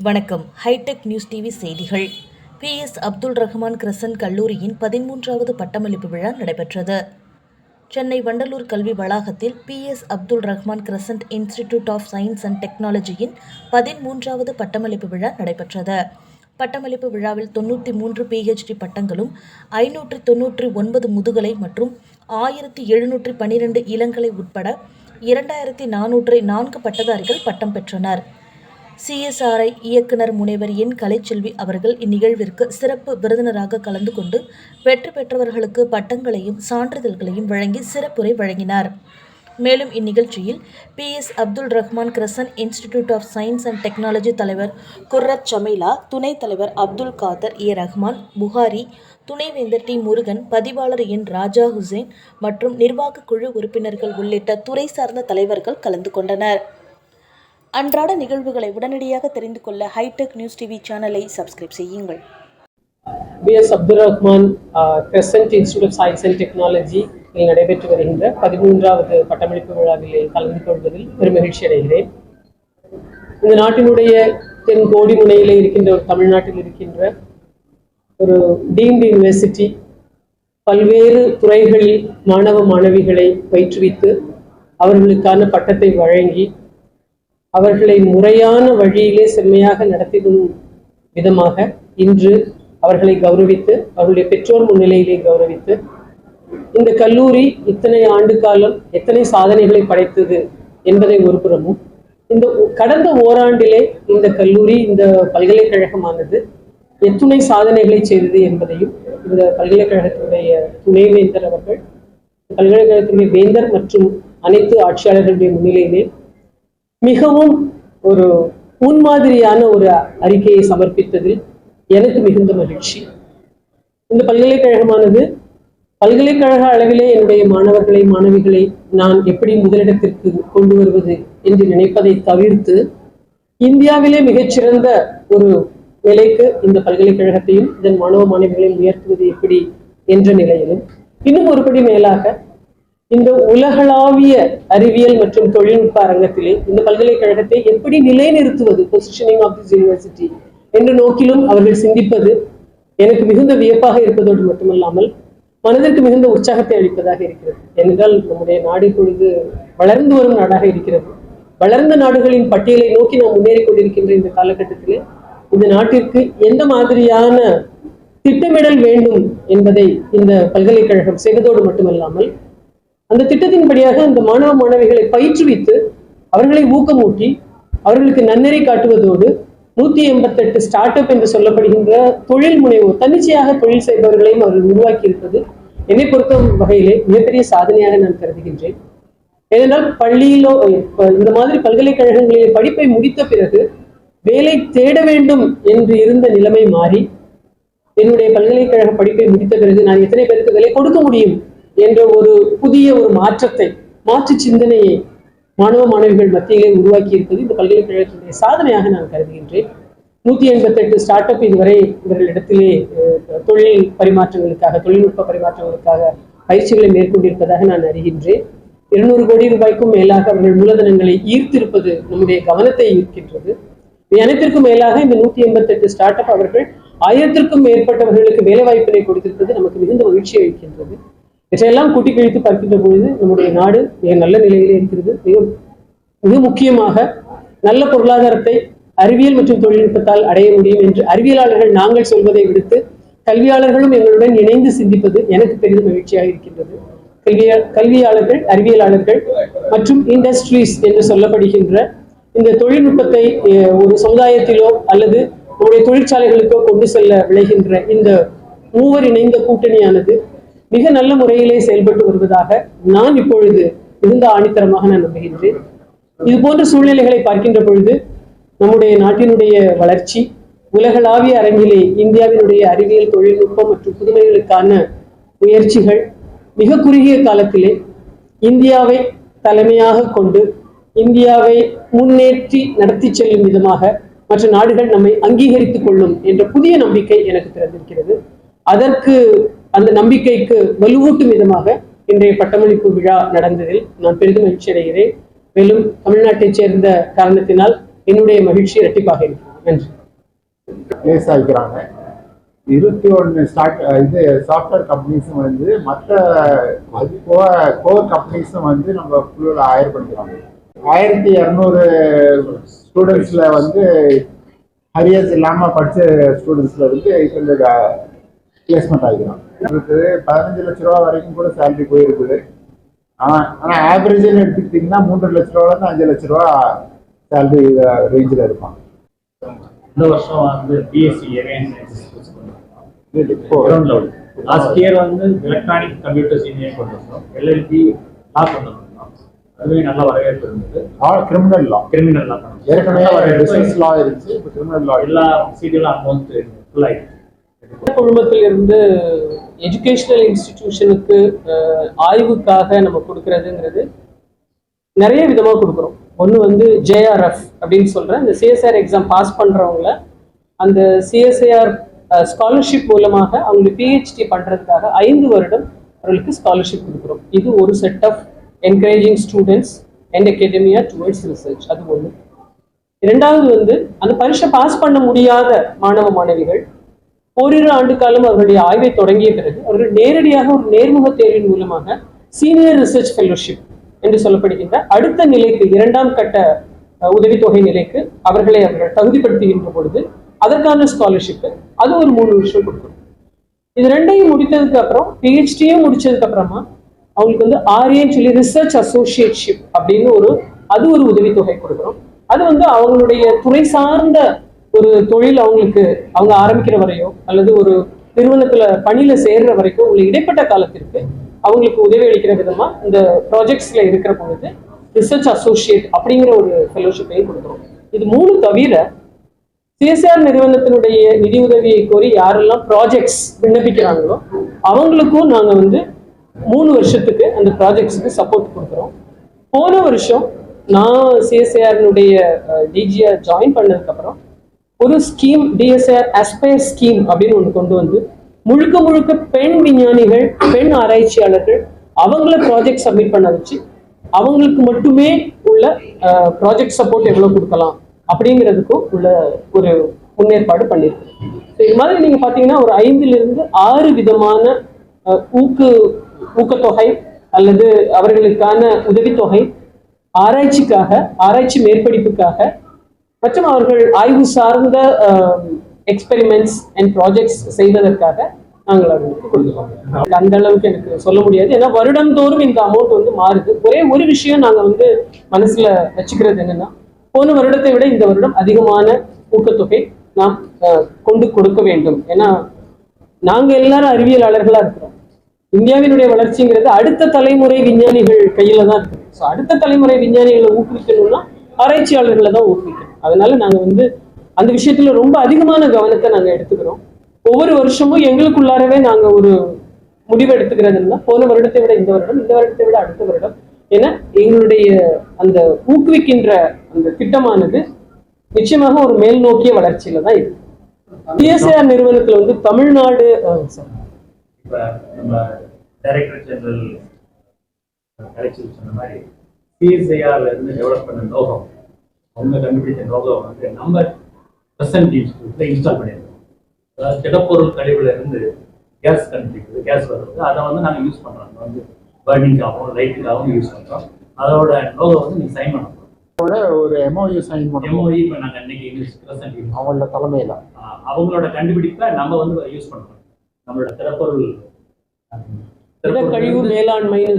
வணக்கம். Hitech news TV செய்திகள். B. S. Abdul Rahman crescent கல்லூரியின் பதிமூன்றாவது பட்டமளிப்பு விழா நடைபெற்றது. சென்னை வண்டலூர் கல்வி வளாகத்தில் B. S. Abdul Rahman crescent institute of science and டெக்னாலஜியின் பதிமூன்றாவது பட்டமளிப்பு விழா நடைபெற்றது. பட்டமளிப்பு விழாவில் தொண்ணூற்றி மூன்று பிஹெச்டி பட்டங்களும் ஐநூற்றி தொன்னூற்றி ஒன்பது முதுகலை மற்றும் ஆயிரத்தி எழுநூற்றி பன்னிரெண்டு இளங்கலை உட்பட இரண்டாயிரத்தி நானூற்றி நான்கு பட்டதாரிகள் பட்டம் பெற்றனர். சிஎஸ்ஆர்ஐ இயக்குனர் முனைவர் என். கலைச்செல்வி அவர்கள் இந்நிகழ்விற்கு சிறப்பு விருந்தினராக கலந்து கொண்டு வெற்றி பெற்றவர்களுக்கு பட்டங்களையும் சான்றிதழ்களையும் வழங்கி சிறப்புரை வழங்கினார். மேலும் இந்நிகழ்ச்சியில் B S Abdul Rahman crescent institute of science and technology தலைவர் குர்ரத் சமைலா துணைத் தலைவர் அப்துல் காதர் ஏ. ரஹ்மான் புகாரி துணைவேந்தர் டி. முருகன் பதிவாளர் என். ராஜா ஹுசேன் மற்றும் நிர்வாக குழு உறுப்பினர்கள் உள்ளிட்ட துறை சார்ந்த தலைவர்கள் கலந்து கொண்டனர். அன்றாட நிகழ்வுகளை உடனடியாக தெரிந்து கொள்ள ஹைடெக் நியூஸ் டிவி சேனலை சப்ஸ்கிரைப் செய்யுங்கள். B. S. Abdul Rahman crescent institute of science and technology நடைபெற்று வருகின்ற பதிமூன்றாவது பட்டமளிப்பு விழாவிலே கலந்து கொள்வதில் பெருமகிழ்ச்சி அடைகிறேன். இந்த நாட்டினுடைய தென் கோடி முனையிலே இருக்கின்ற ஒரு தமிழ்நாட்டில் இருக்கின்ற ஒரு டீம்டு யூனிவர்சிட்டி பல்வேறு துறைகளில் மாணவ மாணவிகளை பயிற்றுவித்து அவர்களுக்கான பட்டத்தை வழங்கி அவர்களை முறையான வழியிலே செம்மையாக நடத்திடும் விதமாக இன்று அவர்களை கௌரவித்து அவர்களுடைய பெற்றோர் முன்னிலையிலே கௌரவித்து இந்த கல்லூரி இத்தனை ஆண்டு காலம் எத்தனை சாதனைகளை படைத்தது என்பதை ஒருபுறமும் இந்த கடந்த ஓராண்டிலே இந்த கல்லூரி இந்த பல்கலைக்கழகமானது எத்துணை சாதனைகளை செய்தது என்பதையும் இந்த பல்கலைக்கழகத்தினுடைய துணைவேந்தர் அவர்கள் பல்கலைக்கழகத்தினுடைய வேந்தர் மற்றும் அனைத்து ஆட்சியாளர்களுடைய முன்னிலையிலே மிகவும் ஒரு முன்மாதிரியான ஒரு அறிக்கையை சமர்ப்பித்ததில் எனக்கு மிகுந்த மகிழ்ச்சி. இந்த பல்கலைக்கழகமானது பல்கலைக்கழக அளவிலே என்னுடைய மாணவர்களை மாணவிகளை நான் எப்படி முதலிடத்திற்கு கொண்டு வருவது என்று நினைப்பதை தவிர்த்து இந்தியாவிலே மிகச்சிறந்த ஒரு நிலைக்கு இந்த பல்கலைக்கழகத்தையும் இதன் மாணவ மாணவிகளையும் உயர்த்துவது எப்படி என்ற நிலையிலும் இன்னும் ஒருபடி மேலாக இந்த உலகளாவிய அறிவியல் மற்றும் தொழில்நுட்ப அரங்கத்திலே இந்த பல்கலைக்கழகத்தை எப்படி நிலைநிறுத்துவது பொசிஷனிங் ஆஃப் திஸ் யூனிவர்சிட்டி என்ற நோக்கிலும் அவர்கள் சிந்திப்பது எனக்கு மிகுந்த வியப்பாக இருப்பதோடு மட்டுமல்லாமல் மனதிற்கு மிகுந்த உற்சாகத்தை அளிப்பதாக இருக்கிறது. என்றால் நம்முடைய நாடு இப்பொழுது வளர்ந்து வரும் நாடாக இருக்கிறது. வளர்ந்த நாடுகளின் பட்டியலை நோக்கி நாம் முன்னேறி கொண்டிருக்கின்ற இந்த காலகட்டத்தில் இந்த நாட்டிற்கு எந்த மாதிரியான திட்டமிடல் வேண்டும் என்பதை இந்த பல்கலைக்கழகம் செய்வதோடு மட்டுமல்லாமல் அந்த திட்டத்தின்படியாக அந்த மாணவ மாணவிகளை பயிற்றுவித்து அவர்களை ஊக்கமூட்டி அவர்களுக்கு நன்னெறி காட்டுவதோடு நூத்தி எண்பத்தெட்டு ஸ்டார்ட் அப் என்று சொல்லப்படுகின்ற தொழில் முனைவோர் தன்னிச்சையாக தொழில் செய்பவர்களையும் அவர்கள் உருவாக்கி இருப்பது என்னை பொறுத்த வகையிலே மிகப்பெரிய சாதனையாக நான் கருதுகின்றேன். ஏனென்றால் பள்ளியிலோ இந்த மாதிரி பல்கலைக்கழகங்களிலே படிப்பை முடித்த பிறகு வேலை தேட வேண்டும் என்று இருந்த நிலைமை மாறி என்னுடைய பல்கலைக்கழக படிப்பை முடித்த பிறகு நான் எத்தனை பேருக்கு வேலை கொடுக்க முடியும் என்ற ஒரு புதிய ஒரு மாற்றத்தை மாற்று சிந்தனையை மாணவ மாணவிகள் மத்தியிலே உருவாக்கி இருப்பது இந்த பல்கலைக்கழகத்தினுடைய சாதனையாக நான் கருதுகின்றேன். நூத்தி எண்பத்தெட்டு ஸ்டார்ட் அப் இதுவரை இவர்களிடத்திலே தொழில் பரிமாற்றங்களுக்காக தொழில்நுட்ப பரிமாற்றங்களுக்காக பயிற்சிகளை மேற்கொண்டிருப்பதாக நான் அறிகின்றேன். இருநூறு கோடி ரூபாய்க்கும் மேலாக அவர்கள் மூலதனங்களை ஈர்த்திருப்பது நம்முடைய கவனத்தை ஈர்க்கின்றது. அனைத்திற்கும் மேலாக இந்த நூத்தி எண்பத்தெட்டு ஸ்டார்ட் அப் அவர்கள் ஆயிரத்திற்கும் மேற்பட்டவர்களுக்கு வேலை வாய்ப்பினை கொடுத்திருப்பது நமக்கு மிகுந்த மகிழ்ச்சி அளிக்கின்றது. இவற்றையெல்லாம் கூட்டி கழித்து பார்க்கின்ற பொழுது நம்முடைய நாடு மிக நல்ல நிலையிலே இருக்கிறது. மிக மிக முக்கியமாக நல்ல பொருளாதாரத்தை அறிவியல் மற்றும் தொழில்நுட்பத்தால் அடைய முடியும் என்று அறிவியலாளர்கள் நாங்கள் சொல்வதை விடுத்து கல்வியாளர்களும் எங்களுடன் இணைந்து சிந்திப்பது எனக்கு பெரிதும் மகிழ்ச்சியாக இருக்கின்றது. கல்வியா கல்வியாளர்கள் அறிவியலாளர்கள் மற்றும் இண்டஸ்ட்ரீஸ் என்று சொல்லப்படுகின்ற இந்த தொழில்நுட்பத்தை ஒரு சமுதாயத்திலோ அல்லது நம்முடைய தொழிற்சாலைகளுக்கோ கொண்டு செல்ல விளைகின்ற இந்த மூவர் இணைந்த கூட்டணியானது மிக நல்ல முறையிலே செயல்பட்டு வருவதாக நான் இப்பொழுது மிகுந்த ஆணித்தரமாக நான் நம்புகின்றேன். இது போன்ற சூழ்நிலைகளை பார்க்கின்ற பொழுது நம்முடைய நாட்டினுடைய வளர்ச்சி உலகளாவிய அரங்கிலே இந்தியாவினுடைய அறிவியல் தொழில்நுட்பம் மற்றும் புதுமைகளுக்கான முயற்சிகள் மிக குறுகிய காலத்திலே இந்தியாவை தலைமையாக கொண்டு இந்தியாவை முன்னேற்றி நடத்தி செல்லும் விதமாக மற்ற நாடுகள் நம்மை அங்கீகரித்துக் கொள்ளும் என்ற புதிய நம்பிக்கை எனக்கு பிறந்திருக்கிறது. அதற்கு அந்த நம்பிக்கைக்கு வலுவூட்டும் விதமாக இன்றைய பட்டமளிப்பு விழா நடந்ததில் நான் பெரிதும் மகிழ்ச்சி அடைகிறேன் மேலும் தமிழ்நாட்டைச் சேர்ந்த காரணத்தினால் என்னுடைய மகிழ்ச்சி இரட்டிப்பாக இருக்கிறது நன்றி. பிளேஸ் ஆகிக்கிறாங்க இருபத்தி ஒன்று ஸ்டார்ட் இது சாஃப்ட்வேர் கம்பெனிஸும் வந்து மற்ற அது கோர் கம்பெனிஸும் வந்து நம்ம ஃபுல்லில் ஹையர் பண்ணிக்கிறாங்க ஆயிரத்தி இரநூறு ஸ்டூடெண்ட்ஸில் வந்து ஹரியர்ஸ் இல்லாமல் படித்த ஸ்டூடெண்ட்ஸில் வந்து இப்போ பிளேஸ்மெண்ட் ஆகிக்கிறாங்க இருக்குது பதினஞ்சு லட்ச ரூபா வரைக்கும் கூட சேலரி போயிருக்குது. ஆனால் ஆனால் ஆவரேஜில் எடுத்துக்கிட்டிங்கன்னா மூன்று லட்ச ரூபாலேருந்து அஞ்சு லட்ச ரூபா சேலரி ரேஞ்சில் இருப்பாங்க. இந்த வருஷம் வந்து BSc ground level last year வந்து எலக்ட்ரானிக் கம்ப்யூட்டர்ஸ் இன்ஜினியர் கொண்டு வந்தோம் எல்எல்பி லா கொண்டு வந்தோம் அதுவே நல்ல வரவேற்பு இருந்தது. கிரிமினல் லா கிரிமினல் லா ஏற்கனவே பிசினஸ் லா இருந்துச்சு இப்போ கிரிமினல் லா எல்லா சீட்டும் ஆல்மோஸ்ட் ஃபுல் ஆயிடுச்சு. குழுமத்தில் இருந்து எஜுகேஷனல் இன்ஸ்டிடியூஷனுக்கு ஆய்வுக்காக நம்ம கொடுக்கறதுங்கிறது நிறைய விதமா கொடுக்குறோம். ஒன்று வந்து ஜேஆர்எஃப் அப்படின்னு சொல்றேன். இந்த சிஎஸ்ஆர் எக்ஸாம் பாஸ் பண்றவங்கள அந்த சிஎஸ்ஐஆர் ஸ்காலர்ஷிப் மூலமாக அவங்களுக்கு பிஹெச்டி பண்றதுக்காக ஐந்து வருடம் அவர்களுக்கு ஸ்காலர்ஷிப் கொடுக்குறோம். இது ஒரு set of encouraging students and academia towards research அது ஒன்று இரண்டாவது வந்து அந்த பரீட்சை பாஸ் பண்ண முடியாத மாணவ மாணவிகள் ஓரிரு ஆண்டு காலம் அவர்களுடைய ஆய்வை தொடங்கிய பிறகு அவர்கள் நேரடியாக ஒரு நேர்முக தேர்வின் மூலமாக சீனியர் ரிசர்ச் ஃபெலோஷிப் என்று சொல்லப்படுகின்ற அடுத்த நிலைக்கு இரண்டாம் கட்ட உதவித்தொகை நிலைக்கு அவர்களை அவர்கள் தகுதிப்படுத்துகின்ற பொழுது அதற்கான ஸ்காலர்ஷிப் அது ஒரு மூணு வருஷம் கொடுக்கணும் இது ரெண்டையும் முடித்ததுக்கு அப்புறம் பிஹெச்டியும் முடிச்சதுக்கு அப்புறமா அவங்களுக்கு வந்து ஆர்ஏன்னு சொல்லி ரிசர்ச் அசோசியேட்ஷிப் அப்படின்னு ஒரு அது ஒரு உதவித்தொகை கொடுக்குறோம். அது வந்து அவங்களுடைய துறை சார்ந்த ஒரு தொழில் அவங்களுக்கு அவங்க ஆரம்பிக்கிற வரையோ அல்லது ஒரு நிறுவனத்துல பணியில சேர்ற வரைக்கும் உள்ள இடைப்பட்ட காலத்திற்கு அவங்களுக்கு உதவி அளிக்கிற விதமா இந்த ப்ராஜெக்ட்ஸ்ல இருக்கிற பொழுது ரிசர்ச் அசோசியேட் அப்படிங்கிற ஒரு ஃபெலோஷிப்பையும் கொடுக்குறோம். இது மூணு தவிர சிஎஸ்ஆர் நிறுவனத்தினுடைய நிதி உதவியை கோரி யாரெல்லாம் ப்ராஜெக்ட்ஸ் விண்ணப்பிக்கிறாங்களோ அவங்களுக்கும் நாங்க வந்து மூணு வருஷத்துக்கு அந்த ப்ராஜெக்ட்ஸுக்கு சப்போர்ட் கொடுக்குறோம். போன வருஷம் நான் சிஎஸ்ஏஆர்னுடைய டிஜிஆர் ஜாயின் பண்ணதுக்கு அப்புறம் ஒரு ஸ்கீம் டிஎஸ்ஆர் அஸ்பயர் ஸ்கீம் அப்படின்னு ஒன்று கொண்டு வந்து முழுக்க முழுக்க பெண் விஞ்ஞானிகள் பெண் ஆராய்ச்சியாளர்கள் அவங்கள ப்ராஜெக்ட் சப்மிட் பண்ண வச்சு அவங்களுக்கு மட்டுமே உள்ள ப்ராஜெக்ட் சப்போர்ட் எவ்வளோ கொடுக்கலாம் அப்படிங்கிறதுக்கும் உள்ள ஒரு முன்னேற்பாடு பண்ணியிருக்கு இது மாதிரி நீங்க பாத்தீங்கன்னா ஒரு ஐந்திலிருந்து ஆறு விதமான ஊக்கு ஊக்கத்தொகை அல்லது அவர்களுக்கான உதவித்தொகை ஆராய்ச்சிக்காக ஆராய்ச்சி மேற்படிப்புக்காக மற்றும் அவர்கள் ஆய்வு சார்ந்த எக்ஸ்பெரிமெண்ட்ஸ் அண்ட் ப்ராஜெக்ட்ஸ் செய்வதற்காக நாங்கள் அவர்களுக்கு கொடுக்கிறோம் அந்த அளவுக்கு எனக்கு சொல்ல முடியாது. ஏன்னா வருடந்தோறும் இந்த அமௌண்ட் வந்து மாறுது. ஒரே ஒரு விஷயம் நாங்க வந்து மனசுல வச்சுக்கிறது என்னன்னா போன வருடத்தை விட இந்த வருடம் அதிகமான ஊக்கத்தொகை நாம் கொண்டு கொடுக்க வேண்டும். ஏன்னா நாங்க எல்லாரும் அறிவியலாளர்களா இருக்கிறோம். இந்தியாவினுடைய வளர்ச்சிங்கிறது அடுத்த தலைமுறை விஞ்ஞானிகள் கையில தான் இருக்கு ஸோ அடுத்த தலைமுறை விஞ்ஞானிகளை ஊக்குவிக்கணும்னா ஆராய்ச்சியாளர்களை தான் ஊக்குவிக்கணும். அதனால நாங்க வந்து அந்த விஷயத்துல ரொம்ப அதிகமான கவனத்தை நாங்க எடுத்துக்கிறோம். ஒவ்வொரு வருஷமும் எங்களுக்குள்ளாரவே நாங்க ஒரு முடிவு எடுத்துக்கிறதுன்னா போன வருடத்தை விட இந்த வருடம் இந்த வருடத்தை விட அடுத்த வருடம். ஏன்னா எங்களுடைய அந்த ஊக்குவிக்கின்ற அந்த திட்டமானது நிச்சயமாக ஒரு மேல் நோக்கிய வளர்ச்சியில தான் இருக்கு. பிஎஸ்ஆர் நிறுவனத்துல வந்து தமிழ்நாடு சிஎஸ்ஐஆர்ல இருந்து டெவலப் பண்ண நோகம் அவங்க கண்டுபிடிச்ச நோகம் வந்து நம்ம பிரசன்ட் இன்ஸ்டியூட்ல இன்ஸ்டால் பண்ணியிருக்கோம். அதாவது திடப்பொருள் கழிவுல இருந்து கேஸ் கண்டுபிடிக்கிறது கேஸ் வருது அதை வந்து நாங்கள் யூஸ் பண்றோம். அது வந்து பர்னிங்காகவும் லைட்டுக்காகவும் யூஸ் பண்றோம். அதோட நோகம் வந்து நீங்க சைன் பண்ண போகிறோம் ஒரு எம்ஓயு சைன் பண்ணுவோம் எம்ஓஇ இப்போ நாங்கள் இன்னைக்கு இங்கிலீஷ் பிரசன்ட் அவங்களோட தலைமையில. அவங்களோட கண்டுபிடிப்பை நம்ம வந்து யூஸ் பண்றோம். நம்மளோட திடப்பொருள் திட கழிவு வச்சு-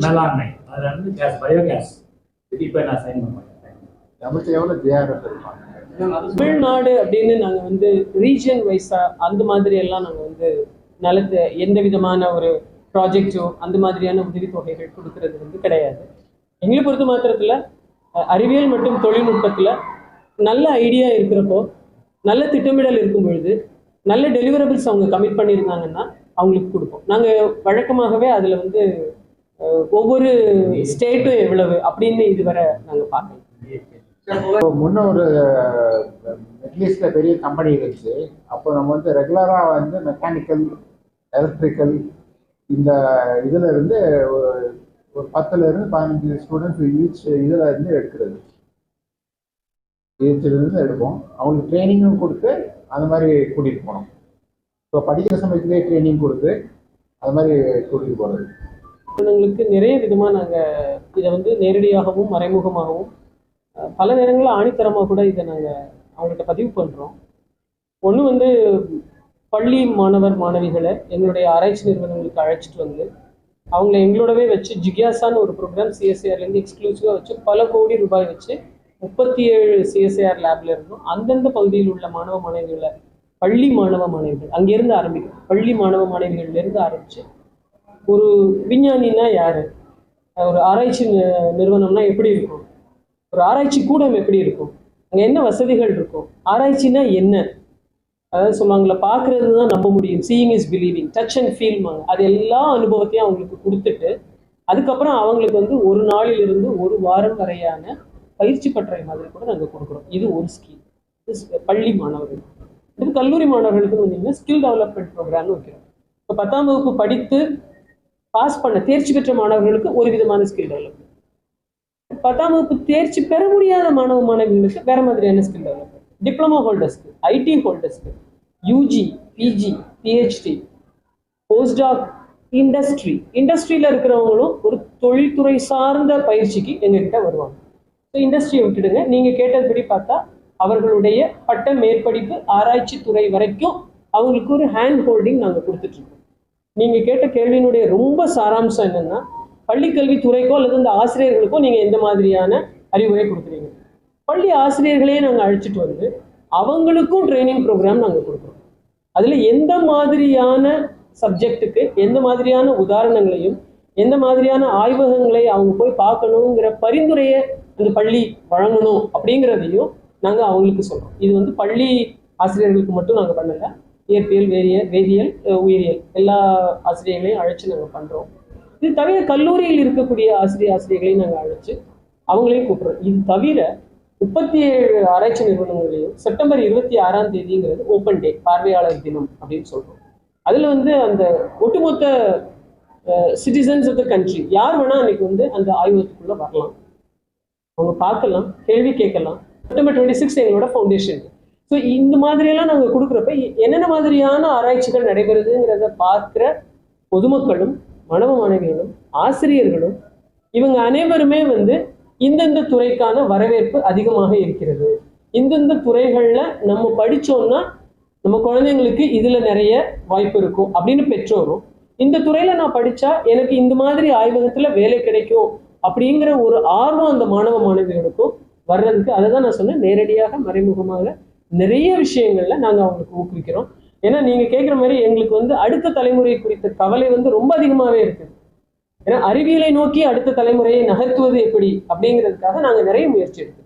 மேலாண்மை. அதுல வந்து கேஸ் பயோ கேஸ் இப்போ நான் சைன் பண்ண மாட்டேன் நம்மளுக்கு எவ்வளோ ஜேஆர்எஃப் இருப்பாங்க தமிழ்நாடு அப்படின்னு நாங்கள் வந்து ரீஜியன் வைஸாக அந்த மாதிரி எல்லாம் நாங்கள் வந்து நலத்தை எந்த விதமான ஒரு ப்ராஜெக்டோ அந்த மாதிரியான உதவித்தொகைகள் கொடுக்கறது வந்து கிடையாது. எங்களை பொறுத்த மாத்திரத்தில் அறிவியல் மற்றும் தொழில்நுட்பத்தில் நல்ல ஐடியா இருக்கிறப்போ நல்ல திட்டமிடல் இருக்கும் பொழுது நல்ல டெலிவரபிள்ஸ் அவங்க கமிட் பண்ணியிருந்தாங்கன்னா அவங்களுக்கு கொடுப்போம். நாங்கள் வழக்கமாகவே அதில் வந்து ஒவ்வொரு ஸ்டேட்டும் எவ்வளவு அப்படின்னு இதுவரை நாங்கள் பார்க்கல. முன்ன ஒரு மிட்லீஸ்ட்ல பெரிய கம்பெனி இருந்துச்சு. அப்போ நம்ம வந்து ரெகுலராக வந்து மெக்கானிக்கல் எலக்ட்ரிக்கல் இந்த இதுல இருந்து ஒரு பத்துல இருந்து பதினஞ்சு ஸ்டூடெண்ட்ஸ் ஈச் இதுல இருந்து எடுக்கிறது. ஈச்ல இருந்து எடுப்போம். அவங்களுக்கு ட்ரைனிங்கும் கொடுத்து அந்த மாதிரி கூட்டிட்டு போனோம் இப்போ படிக்கிற சமயத்திலே ட்ரைனிங் கொடுத்து அது மாதிரி கூட்டிட்டு போறது. குழந்தைங்களுக்கு நிறைய விதமா நாங்க இதை வந்து நேரடியாகவும் மறைமுகமாகவும் பல நேரங்களில் ஆணித்தரமாக கூட இதை நாங்கள் அவங்கள்ட்ட பதிவு பண்ணுறோம் ஒன்று வந்து பள்ளி மாணவர் மாணவிகளை எங்களுடைய ஆராய்ச்சி நிறுவனங்களுக்கு அழைச்சிட்டு வந்து அவங்கள எங்களோடவே வச்சு ஜிக்யாசான்னு ஒரு ப்ரோக்ராம் சிஎஸ்ஐஆர்லேருந்து எக்ஸ்க்ளூசிவாக வச்சு பல கோடி ரூபாய் வச்சு முப்பத்தி ஏழு சிஎஸ்ஐஆர் லேப்ல இருந்தும். அந்தந்த பகுதியில் உள்ள மாணவ மாணவிகளை பள்ளி மாணவ மாணவிகள் அங்கேருந்து ஆரம்பிக்கும். பள்ளி மாணவ மாணவிகள்ல இருந்து ஒரு விஞ்ஞானின்னா யார்? ஒரு ஆராய்ச்சி நிறுவனம்னா எப்படி இருக்கும்? ஒரு ஆராய்ச்சி கூடம் எப்படி இருக்கும்? அங்கே என்ன வசதிகள் இருக்கும்? ஆராய்ச்சினா என்ன? அதாவது சொல்லுவாங்கல்ல பார்க்கறது தான் நம்ப முடியும். Seeing is believing touch and ஃபீல்மாங்க அது எல்லா அனுபவத்தையும் அவங்களுக்கு கொடுத்துட்டு அதுக்கப்புறம் அவங்களுக்கு வந்து ஒரு நாளிலிருந்து ஒரு வாரம் வரையான பயிற்சி பட்டறை மாதிரி கூட நாங்கள் கொடுக்குறோம். இது ஒரு ஸ்கீம் இது பள்ளி மாணவர்கள். இது கல்லூரி மாணவர்களுக்கு வந்தீங்கன்னா ஸ்கில் டெவலப்மெண்ட் ப்ரோக்ராம்னு வைக்கிறோம். இப்போ பத்தாம் வகுப்பு படித்து பாஸ் பண்ண தேர்ச்சி பெற்ற மாணவர்களுக்கு ஒரு விதமான ஸ்கில் டெவலப்மெண்ட் பத்தாம் வகுப்பு தேர்ச்சி பெற முடியாத மாணவ மாணவிகளுக்கு வேற மாதிரியான ஸ்கில் டெவலப்மெண்ட் டிப்ளமோ ஹோல்டர்ஸ்க்கு IT ஹோல்டர்ஸ்க்கு UG PG PhD postdoc industry இண்டஸ்ட்ரியில் இருக்கிறவங்களும் ஒரு தொழில்துறை சார்ந்த பயிற்சிக்கு எங்ககிட்ட வருவாங்க. ஸோ இண்டஸ்ட்ரியை விட்டுடுங்க. நீங்கள் கேட்டதுபடி பார்த்தா அவர்களுடைய பட்ட மேற்படிப்பு ஆராய்ச்சி துறை வரைக்கும் அவங்களுக்கு ஒரு ஹேண்ட் ஹோல்டிங் நாங்கள் கொடுத்துட்ருக்கோம் நீங்கள் கேட்ட கேள்வியினுடைய ரொம்ப சாராம்சம் என்னன்னா பள்ளிக்கல்வித்துறைக்கோ அல்லது அந்த ஆசிரியர்களுக்கோ நீங்கள் எந்த மாதிரியான அறிவுரை கொடுக்குறீங்க? பள்ளி ஆசிரியர்களையே நாங்கள் அழைச்சிட்டு வந்து அவங்களுக்கும் ட்ரைனிங் ப்ரோக்ராம் நாங்கள் கொடுக்குறோம். அதில் எந்த மாதிரியான சப்ஜெக்ட்டுக்கு எந்த மாதிரியான உதாரணங்களையும் எந்த மாதிரியான ஆய்வகங்களை அவங்க போய் பார்க்கணுங்கிற பரிந்துரையை அந்த பள்ளி வழங்கணும் அப்படிங்கிறதையும் நாங்கள் அவங்களுக்கு சொல்கிறோம் இது வந்து பள்ளி ஆசிரியர்களுக்கு மட்டும் நாங்கள் பண்ணலை இயற்பியல் வேதியியல் வேதியியல் உயிரியல் எல்லா ஆசிரியர்களையும் அழைச்சி நாங்கள் பண்ணுறோம் இது தவிர கல்லூரியில் இருக்கக்கூடிய ஆசிரியர் ஆசிரியர்களையும் நாங்கள் அழைச்சு அவங்களையும் கூப்பிடுறோம். இது தவிர முப்பத்தி ஏழு ஆராய்ச்சி நிறுவனங்களையும் செப்டம்பர் இருபத்தி ஆறாம் தேதிங்கிறது ஓப்பன் டே பார்வையாளர் தினம் அப்படின்னு சொல்றோம். அதுல வந்து அந்த ஒட்டுமொத்த சிட்டிசன்ஸ் ஆஃப் த கண்ட்ரி யார் வேணா அன்னைக்கு வந்து அந்த ஆய்வகத்துக்குள்ளே வரலாம். அவங்க பார்க்கலாம் கேள்வி கேட்கலாம். செப்டம்பர் டுவெண்ட்டி சிக்ஸ் எங்களோட ஃபவுண்டேஷன் ஸோ இந்த மாதிரியெல்லாம் நாங்கள் கொடுக்குறப்ப என்னென்ன மாதிரியான ஆராய்ச்சிகள் நடைபெறுதுங்கிறத பார்க்குற பொதுமக்களும் மாணவ மாணவிகளும் ஆசிரியர்களும் இவங்க அனைவருமே வந்து இந்தந்த துறைக்கான வரவேற்பு அதிகமாக இருக்கிறது. இந்தந்த துறைகளில் நம்ம படிச்சோம்னா நம்ம குழந்தைங்களுக்கு இதுல நிறைய வாய்ப்பு இருக்கும் அப்படின்னு பெற்றோரும் இந்த துறையில நான் படிச்சா எனக்கு இந்த மாதிரி ஆய்வகத்துல வேலை கிடைக்கும் அப்படிங்கிற ஒரு ஆர்வம் அந்த மாணவ மாணவிகளுக்கும் வர்றதுக்கு அதை தான் நான் சொன்னேன். நேரடியாக மறைமுகமாக நிறைய விஷயங்கள்ல நாங்க அவங்களுக்கு ஊக்குவிக்கிறோம். ஏன்னா நீங்க கேட்குற மாதிரி எங்களுக்கு வந்து அடுத்த தலைமுறை குறித்த கவலை வந்து ரொம்ப அதிகமாகவே இருக்குது ஏன்னா அறிவியலை நோக்கி அடுத்த தலைமுறையை நகர்த்துவது எப்படி அப்படிங்கிறதுக்காக நாங்கள் நிறைய முயற்சி எடுக்கிறோம்